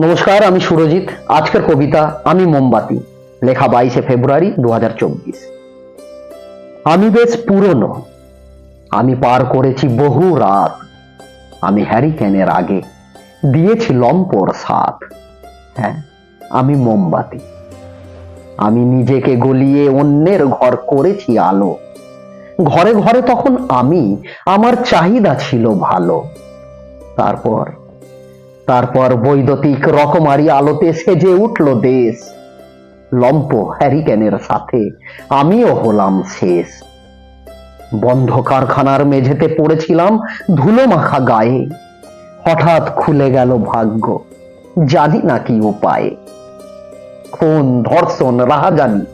নমস্কার, আমি সুরজিৎ। আজকের কবিতা, আমি মোমবাতি, লেখা বাইশে ফেব্রুয়ারি দু হাজার চব্বিশ। আমি বেশ পুরনো, আমি পার করেছি বহু রাত, আমি হ্যারিকেনের আগে দিয়েছি লম্পর সাথ হ্যাঁ আমি মোমবাতি, আমি নিজেকে গলিয়ে অন্যের ঘর করেছি আলো। ঘরে ঘরে তখন আমি, আমার চাহিদা ছিল ভালো। তারপর তারপর বৈদ্যুতিক রকমারি আলোতে সেজে উঠল দেশ। লম্প হ্যারিকেনের সাথে আমিও হলাম শেষ। বন্ধ কারখানার মেঝেতে পড়েছিলাম ধুলো মাখা গায়ে। হঠাৎ খুলে গেল ভাগ্য, জানি না কি উপায়ে। খুন ধর্ষণ রাহাজানি,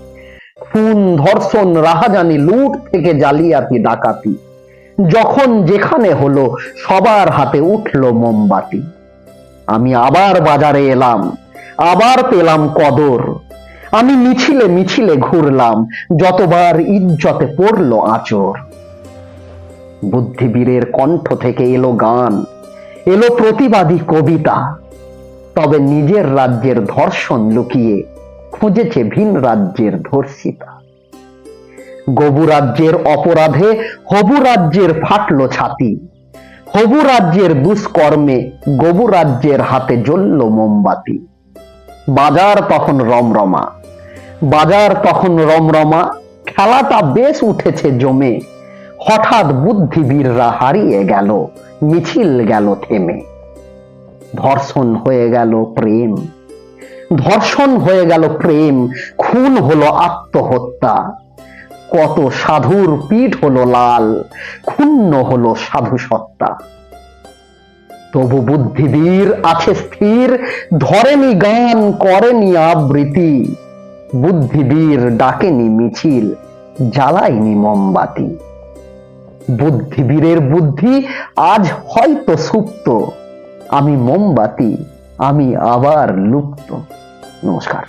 খুন ধর্ষণ রাহাজানি লুট থেকে জালিয়াতি ডাকাতি। যখন যেখানে হলো সবার হাতে উঠল মোমবাতি। আমি আবার বাজারে এলাম, আবার পেলাম কদর। আমি মিছিলে মিছিলে ঘুরলাম, যতবার ইজ্জতে পড়ল আচর। বুদ্ধিবীরের কণ্ঠ থেকে এলো গান, এলো প্রতিবাদী কবিতা। তবে নিজের রাজ্যের ধর্ষণ লুকিয়ে খুঁজেছে ভিন রাজ্যের ধর্ষিতা। গবু রাজ্যের অপরাধে হবু রাজ্যের ফাটলো ছাতি। হবু রাজ্যের দুষ্কর্মে গবু রাজ্যের হাতে জ্বলল মোমবাতি। বাজার তখন রমরমা। বাজার তখন রমরমা, খেলাটা বেশ উঠেছে জমে। হঠাৎ বুদ্ধিবীররা হারিয়ে গেল, মিছিল গেল থেমে। ধর্ষণ হয়ে গেল প্রেম। ধর্ষণ হয়ে গেল প্রেম, খুন হলো আত্মহত্যা। কত সাধুর পিঠ হলো লাল, ক্ষুণ্ণ হলো সাধু সত্তা তবু বুদ্ধিবীর আছে স্থির, ধরেনি গান, করেনি আবৃত্তি। বুদ্ধিবীর ডাকেনি মিছিল, জ্বালায়নি মোমবাতি। বুদ্ধিবীরের বুদ্ধি আজ হয়তো সুপ্ত, আমি মোমবাতি, আমি আবার লুপ্ত। নমস্কার।